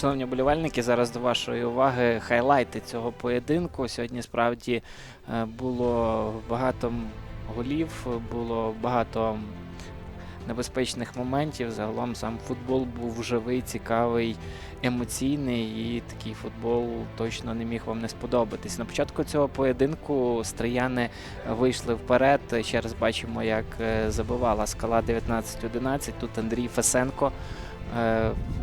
Шановні болівальники, зараз до вашої уваги хайлайти цього поєдинку. Сьогодні справді е, було багато голів, було багато небезпечних моментів. Загалом сам футбол був живий, цікавий, емоційний, і такий футбол точно не міг вам не сподобатись. На початку цього поєдинку стрияни вийшли вперед. Ще раз бачимо, як е, забивала скала 19-11. Тут Андрій Фесенко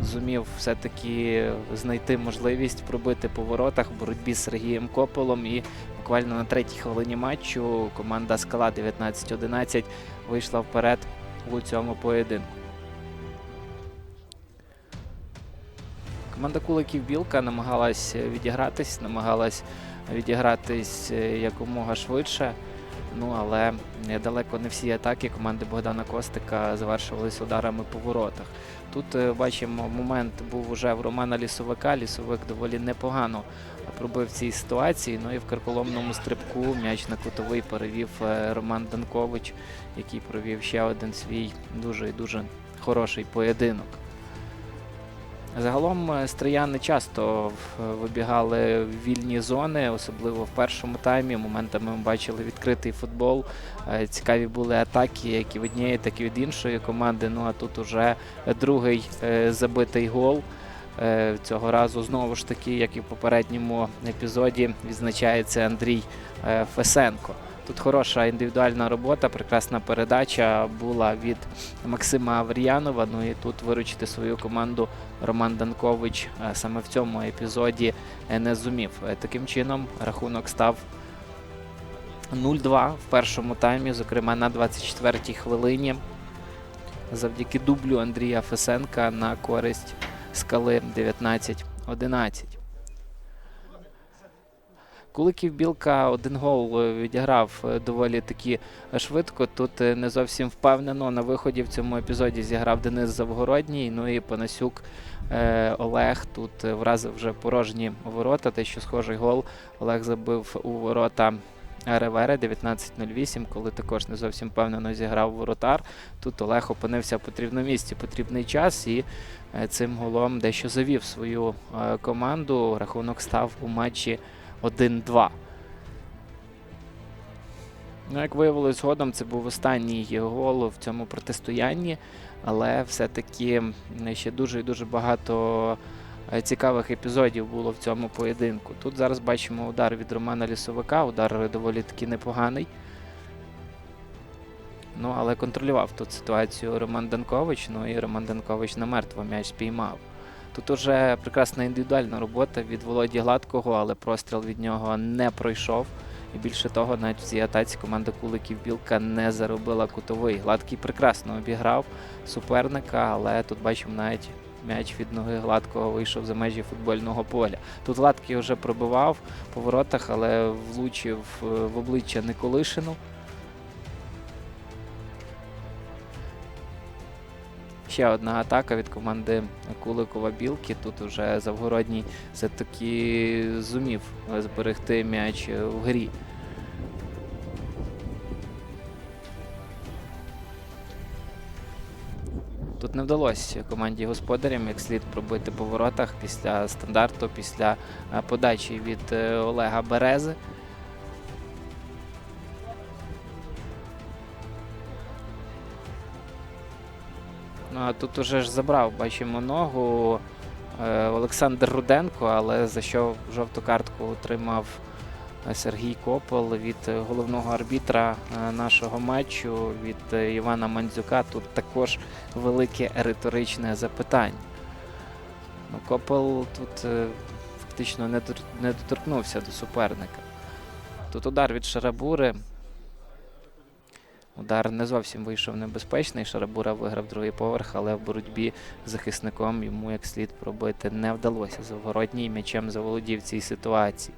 зумів все-таки знайти можливість пробити по воротах в боротьбі з Сергієм Кополом. І буквально на третій хвилині матчу команда Скала 19-11 вийшла вперед у цьому поєдинку. Команда Куликів Білка намагалась відігратись, намагалась відігратись е, якомога швидше. Ну, але далеко не всі атаки команди Богдана Костика завершувалися ударами по воротах. Тут е, бачимо, момент був уже в Романа Лісовика. Лісовик доволі непогано пробив цій ситуації. Ну і в карколомному стрибку м'яч на кутовий перевів е, Роман Данкович, який провів ще один свій дуже і дуже хороший поєдинок. Загалом е, стрияни часто вибігали в вільні зони, особливо в першому таймі. Моментами ми бачили відкритий футбол. Е, Цікаві були атаки, як і в однієї, так і від іншої команди. Ну а тут уже другий е, забитий гол. Цього разу знову ж таки, як і в попередньому епізоді, відзначається Андрій Фесенко. Тут хороша індивідуальна робота, прекрасна передача була від Максима Авріянова. Ну і тут виручити свою команду Роман Данкович е, саме в цьому епізоді е, не зумів. Е, Таким чином рахунок став 0-2 в першому таймі, зокрема на 24-й хвилині. Завдяки дублю Андрія Фесенка на користь скали 19-11. Куликів Білка один гол е, відіграв е, доволі таки швидко. Тут е, не зовсім впевнено. На виході в цьому епізоді зіграв Денис Завгородній. Ну і Панасюк е, Олег тут е, вразив вже порожні ворота. Те, що схожий гол Олег забив у ворота Ревери 19.08, коли також не зовсім впевнено зіграв воротар. Тут Олег опинився в потрібному місці, потрібний час і е, цим голом дещо завів свою е, команду. Рахунок став у матчі 1-2. Ну, як виявилось згодом, це був останній гол в цьому протистоянні, але все-таки ще дуже і дуже багато е, цікавих епізодів було в цьому поєдинку. Тут зараз бачимо удар від Романа Лісовика, удар доволі таки непоганий. Ну, але контролював тут ситуацію Роман Данкович, ну і Роман Данкович на мертво м'яч спіймав. Тут уже прекрасна індивідуальна робота від Володі Гладкого, але простріл від нього не пройшов. І більше того, навіть в цій атаці команда Куликів Білка не заробила кутовий. Гладкий прекрасно обіграв суперника, але тут бачимо навіть м'яч від ноги гладкого вийшов за межі футбольного поля. Тут Гладкий вже пробивав по воротах, але влучив е, в обличчя Николишину. Ще одна атака від команди Куликова Білки. Тут уже Завгородній все-таки зумів зберегти м'яч в грі. Тут не вдалося команді господарям як слід пробити по воротах після стандарту, після е, подачі від е, Олега Берези. А тут уже ж забрав, бачимо ногу е, Олександр Руденко, але за що жовту картку отримав е, Сергій Копол від головного арбітра е, нашого матчу, від Івана Мандзюка. Тут також велике риторичне запитання. Ну, Копол тут фактично не доторкнувся до суперника. Тут удар від Шарабури. Удар не зовсім вийшов небезпечний. Шарабура виграв другий поверх, але в боротьбі з захисником йому як слід пробити не вдалося. Завгородній м'ячем заволодів цій ситуації.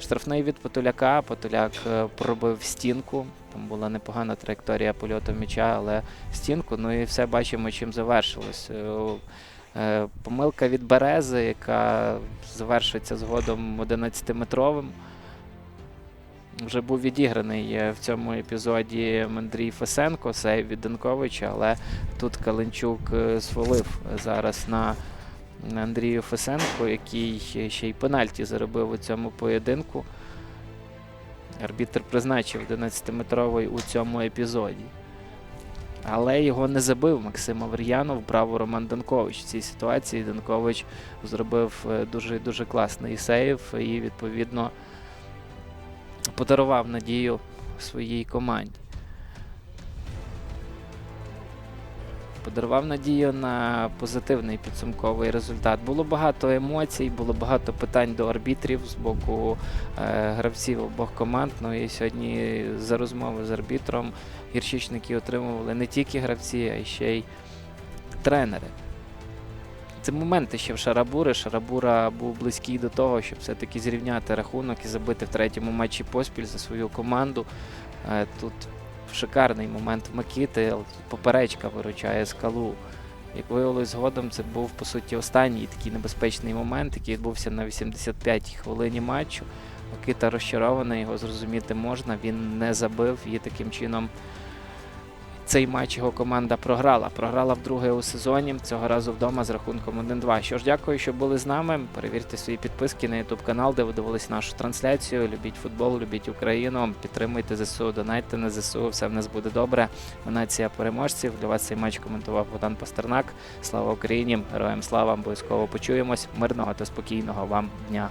Штрафний від Потуляка. Потуляк е, пробив стінку. Там була непогана траєкторія польоту м'яча, але стінку. Ну і все бачимо, чим завершилось. Е, е, Помилка від Берези, яка завершиться згодом 11-метровим. Вже був відіграний е, в цьому епізоді Андрій Фесенко, сейв від Данковича, але тут Каленчук е, свалив зараз на Андрію Фесенко, який ще й пенальті заробив у цьому поєдинку. Арбітр призначив 11-метровий у цьому епізоді. Але його не забив Максим Авер'янов, браво Роман Данкович. В цій ситуації Данкович зробив е, дуже дуже класний сейв і, відповідно, подарував надію своїй команді. Подарував надію на позитивний підсумковий результат. Було багато емоцій, було багато питань до арбітрів з боку е, гравців обох команд. Ну і сьогодні за розмови з арбітром гірщичники отримували не тільки гравці, а й ще й тренери. Це моменти ще в Шарабури. Шарабура був близький до того, щоб все-таки зрівняти рахунок і забити в третьому матчі поспіль за свою команду. Е, Тут шикарний момент в Микити, поперечка виручає скалу. Як виявилось згодом, це був по суті останній такий небезпечний момент, який відбувся на 85-й хвилині матчу. Микита розчарований, його зрозуміти можна. Він не забив і таким чином цей матч його команда програла. Програла вдруге у сезоні, цього разу вдома з рахунком 1-2. Що ж, дякую, що були з нами. Перевірте свої підписки на YouTube канал, де ви дивились нашу трансляцію. Любіть футбол, любіть Україну, підтримуйте ЗСУ, донайте на ЗСУ. Все в нас буде добре. Ми нація переможців. Для вас цей матч коментував Богдан Пастернак. Слава Україні! Героям слава! Обов'язково почуємось. Мирного та спокійного вам дня!